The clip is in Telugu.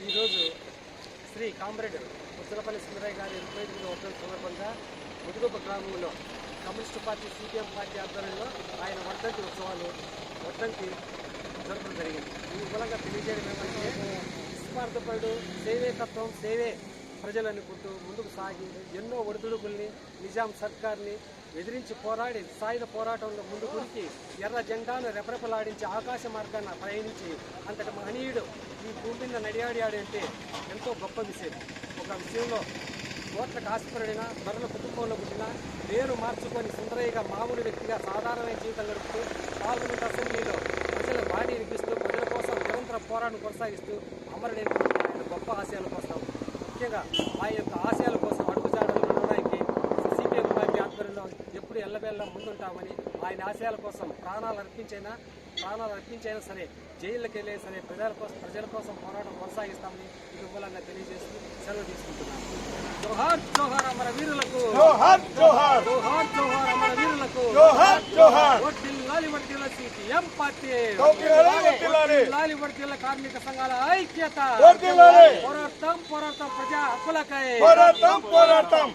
ఈరోజు శ్రీ కామ్రేడ్ ముచ్చలపల్లి సుందరయ్య గారి ఇరవై ఎనిమిది వర్ధన సందర్భంగా ముదుగుప గ్రామంలో కమ్యూనిస్టు పార్టీ సిపిఎం పార్టీ ఆధ్వర్యంలో ఆయన వర్ధంతి ఉత్సవాలు వర్ధంతి జరపడం జరిగింది. ఈ మూలంగా తెలియజేయడం ఏమంటే నిస్వార్థపరుడు సేవే తత్వం సేవే ప్రజలనుకుంటూ ముందుకు సాగి ఎన్నో ఒడిదుడుకుల్ని నిజాం సర్కార్ని ఎదిరించి పోరాడి సాయుధ పోరాటంలో ముందు కురికి ఎర్ర జెండాను రెపరెపలాడించి ఆకాశ మార్గాన ప్రయాణించి అంతటి మహనీయుడు ఈ భూమి మీద నడియాడాడు అంటే ఎంతో గొప్ప విషయం. ఒక విషయంలో కోట్లకు ఆశపడిన మరల కుటుంబంలో పుట్టిన పేరు మార్చుకొని సుందరయ్యగా మామూలు వ్యక్తిగా సాధారణమైన జీవితం గడుపుతూ పార్లమెంట్ అసెంబ్లీలో ప్రజల బాడీ వినిపిస్తూ ప్రజల కోసం నిరంతర పోరాటం కొనసాగిస్తూ అమరుడైన ఆయన గొప్ప ఆశయాల కోసం ముఖ్యంగా ఆ యొక్క ఆశయాల కోసం అడుగుజాడలు నడవడానికి సిపిఎం పార్టీ ఆధ్వర్యంలో ఎప్పుడు ఎల్లబెల్ల ముందుంటామని ఆయన ఆశయాల కోసం ప్రాణాలు అర్పించైనా ప్రాణాలు అర్పించైనా సరే జైళ్ళకి వెళ్ళే సరే ప్రజల కోసం ప్రజల కోసం పోరాటం కొనసాగిస్తామని ఇది మూలంగా తెలియజేస్తూ సెలవు తీసుకుంటున్నాను. జోహార్ జోహార్ అమర వీరులకు జోహార్ జోహార్. జోహార్ జోహార్ అమర వీరులకు జోహార్ జోహార్. వర్ధిల్లాలి వర్ధిల్ల సిపిఎం పార్టీ. వర్ధిల్లాలి, వర్ధిల్లాలి. వర్ధిల్లాలి వర్ధిల్ల కార్మిక సంఘాల ఐక్యత. పోరాటం పోరాటం ప్రజా హక్కులకై. పోరాటం.